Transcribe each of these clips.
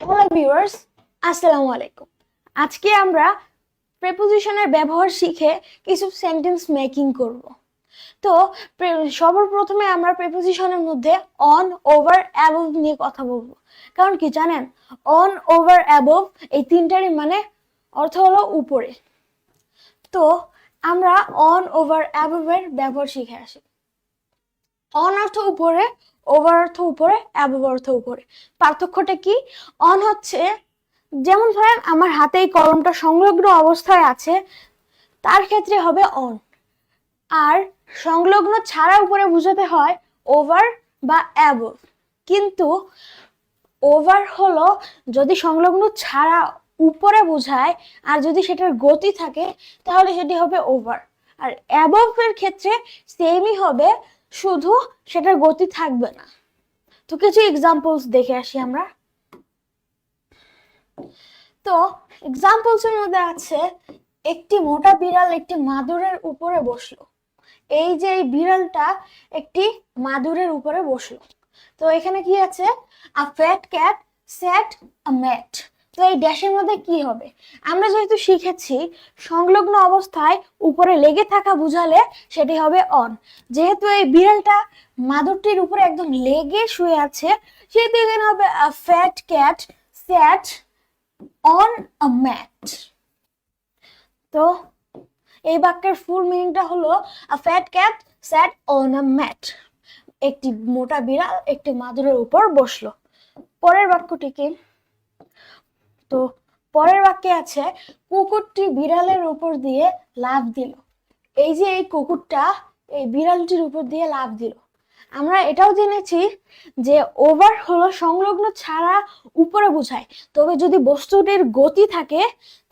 Hello viewers আসসালামু আলাইকুম। আজকে আমরা প্রেপোজিশনের ব্যবহার শিখে কিছু সেন্টেন্স মেকিং করব। তো সর্বপ্রথমে আমরা প্রেপোজিশনের মধ্যে অন ওভার অ্যাবভ নিয়ে কথা বলব। কারণ কি জানেন? অন ওভার অ্যাবভ এই তিনটারই মানে অর্থ হলো উপরে। তো, আমরা অন ওভার অ্যাবভের ব্যবহার শিখে আসি। অন অর্থ উপরে ওভার অর্থ উপরে অ্যাবভ অর্থ উপরে। পার্থক্যটা কি? অন হচ্ছে, যেমন ধরেন আমার হাতে এই কলমটা সংলগ্ন অবস্থায় আছে, তার ক্ষেত্রে হবে অন। আর সংলগ্ন ছাড়া উপরে বোঝাতে হয় ওভার বা অ্যাবভ কিন্তু ওভার হলো যদি সংলগ্ন ছাড়া উপরে বোঝায়, আর যদি সেটার গতি থাকে, তাহলে সেটি হবে ওভার। আর অ্যাবভ এর ক্ষেত্রে সেমই হবে শুধু সেটার গতি থাকবে না। তো কিছু এক্সাম্পলস দেখে আসি আমরা। তো এক্সাম্পলস এর মধ্যে আছে, একটি মোটা বিড়াল একটি মাদুরের উপরে বসল। এই যে এই বিড়ালটা একটি মাদুরের উপরে বসল। তো এখানে কি আছে? A fat cat sat a mat তো এই ড্যাশের মধ্যে কি হবে? আমরা যেহেতু শিখেছি, সংলগ্ন অবস্থায় উপরে লেগে থাকা বুঝালে সেটি হবে অন যেহেতু এই বিড়ালটা মাদুরটির উপরে একদম লেগে শুয়ে আছে, সেহেতু এখানে হবে fat cat sat on a mat তো এই বাক্যের ফুল মিনিংটা হলো a fat cat sat on a mat একটি মোটা বিড়াল একটি মাদুরের উপর বসল। পরের বাক্যটি কি? তো পরের বাক্যে আছে, কুকুরটি বিড়ালের উপর দিয়ে লাফ দিল। এই যে এই কুকুরটা, এই বিড়ালটির উপর দিয়ে লাফ দিল। আমরা এটাও জেনেছি যে ওভার হলো সংলগ্ন ছাড়া উপরে বোঝায়। তবে যদি বস্তুটির গতি থাকে,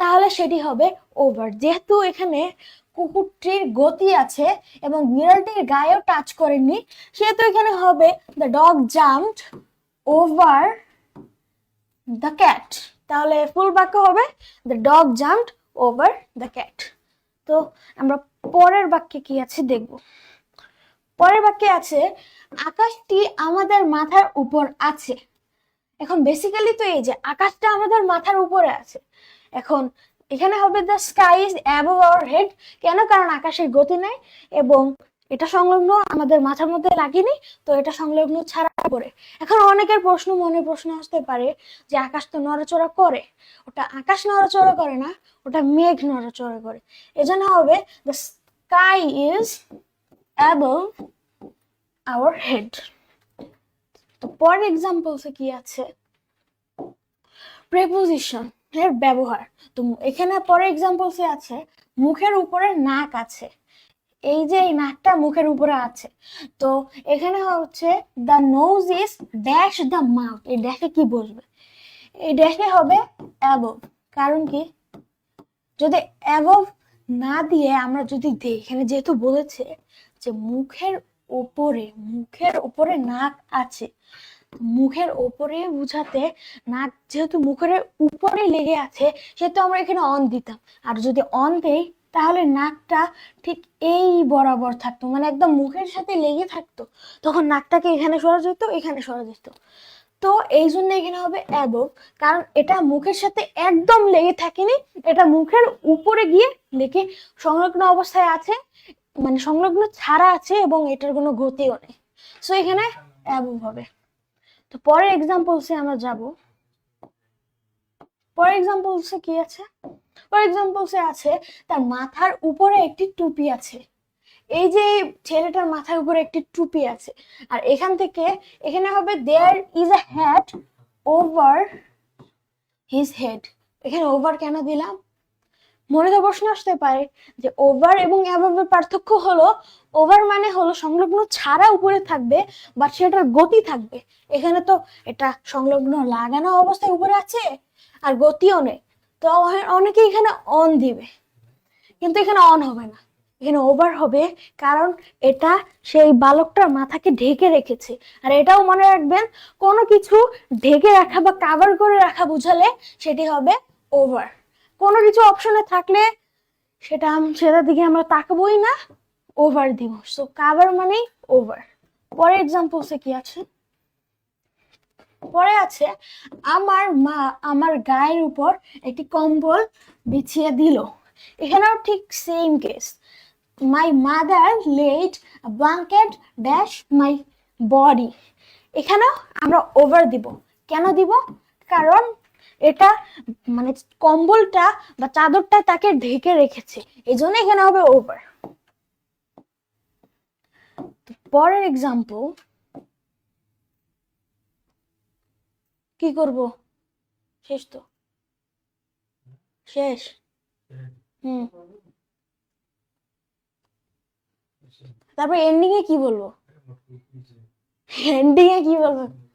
তাহলে সেটি হবে ওভার। যেহেতু এখানে কুকুরটির গতি আছে এবং বিড়ালটির গায়েও টাচ করেনি, সেহেতু এখানে হবে the dog jumped over the cat তাহলে ফুল বাক্য হবে the dog jumped over the cat তো আমরা পরের বাক্যে কি আছে দেখব। পরের বাক্যে আছে, আকাশটি আমাদের মাথার উপর আছে। এখন বেসিক্যালি তো এই যে আকাশটা আমাদের মাথার উপরে আছে। এখন এখানে হবে the sky is above our head কেন? কারণ আকাশের গতি নেই এবং এটা সংলগ্ন আমাদের মাথার মধ্যে লাগেনি, তো এটা সংলগ্ন ছাড়া করে এখন অনেকের প্রশ্ন মনে প্রশ্ন আসতে পারে যে আকাশ তো নড়াচড়া করে। ওটা আকাশ নড়াচড়া করে না, ওটা মেঘ নড়াচড়া করে। এজন্য হবে the sky is above our head তো পরের এক্সাম্পলসে কি আছে? প্রেপোজিশন এর ব্যবহার। তো এখানে পরে এক্সাম্পলসে আছে, মুখের উপরে নাক আছে। এই যে এই নাকটা মুখের উপরে আছে। তো এখানে হচ্ছে the nose is dash the mouth এই ড্যাশে কি বসবে? এই ড্যাশে হবে অ্যাবভ কারণ কি? যদি অ্যাবভ না দিয়ে আমরা যদি দিই এখানে যেহেতু বলেছে যে মুখের উপরে মুখের উপরে নাক আছে। মুখের ওপরে বুঝাতে নাক যেহেতু মুখের উপরে লেগে আছে, সেহেতু আমরা এখানে অন দিতাম। আর যদি অন দেই তাহলে নাকটা ঠিক এই বরাবর থাকতো মানে একদম মুখের সাথে লেগে থাকতো। তখন নাকটাকে এখানে সরা যেত, এখানে সরা যেত। তো এই জন্য এখানে হবে অ্যাবভ কারণ এটা মুখের সাথে একদম লেগে থাকেনি, এটা মুখের উপরে গিয়ে লেগে সংলগ্ন অবস্থায় আছে মানে সংলগ্ন ছাড়া আছে এবং এটার কোনো গতিও নেই। সো এখানে অ্যাবভ হবে। তো পরের এক্সাম্পলসে আমরা যাব। পরের এক্সাম্পলসে কি আছে? ফর এক্সাম্পলসে আছে, তার মাথার উপরে একটি টুপি আছে। এই যে ছেলেটার মাথার উপরে একটি টুপি আছে, আর এখান থেকে এখানে হবে there is a hat over his head এখানে ওভার কেন দিলাম? মনে তো প্রশ্ন আসতে পারে যে ওভার এবং অ্যাভাবের পার্থক্য হলো ওভার মানে হলো সংলগ্ন ছাড়া উপরে থাকবে বাট সেটার গতি থাকবে। এখানে তো এটা সংলগ্ন লাগানো অবস্থায় উপরে আছে, আর গতিও নেই। তো অনেকে এখানে অন দিবে। কিন্তু এখানে অন হবে না। এখানে ওভার হবে কারণ এটা সেই বালকটার মাথাকে ঢেকে রেখেছে। আর এটাও মনে রাখবেন, কোনো কিছু ঢেকে রাখা বা কাভার করে রাখা বুঝালে সেটি হবে ওভার কোনো কিছু অপশনে থাকলে সেটা সেটার দিকে আমরা তাকাবোই না ওভার দিব। সো কাভার মানেই ওভার পরের এক্সাম্পলসে কি আছে? পরে আছে, আমার মা আমার গায়ের উপর একটি কম্বল বিছিয়ে দিল। এখানেও ঠিক same case my mother let blanket dash my body এখানেও আমরা ওভার দিব। কেন দিব? কারণ এটা মানে কম্বলটা বা চাদরটা তাকে ঢেকে রেখেছে। এই জন্য এখানে হবে ওভার পরের এক্সাম্পল কি করব? শেষ তো। শেষ? হুম। তারপর এন্ডিং এ কি বলব? এন্ডিং এ কি বলব?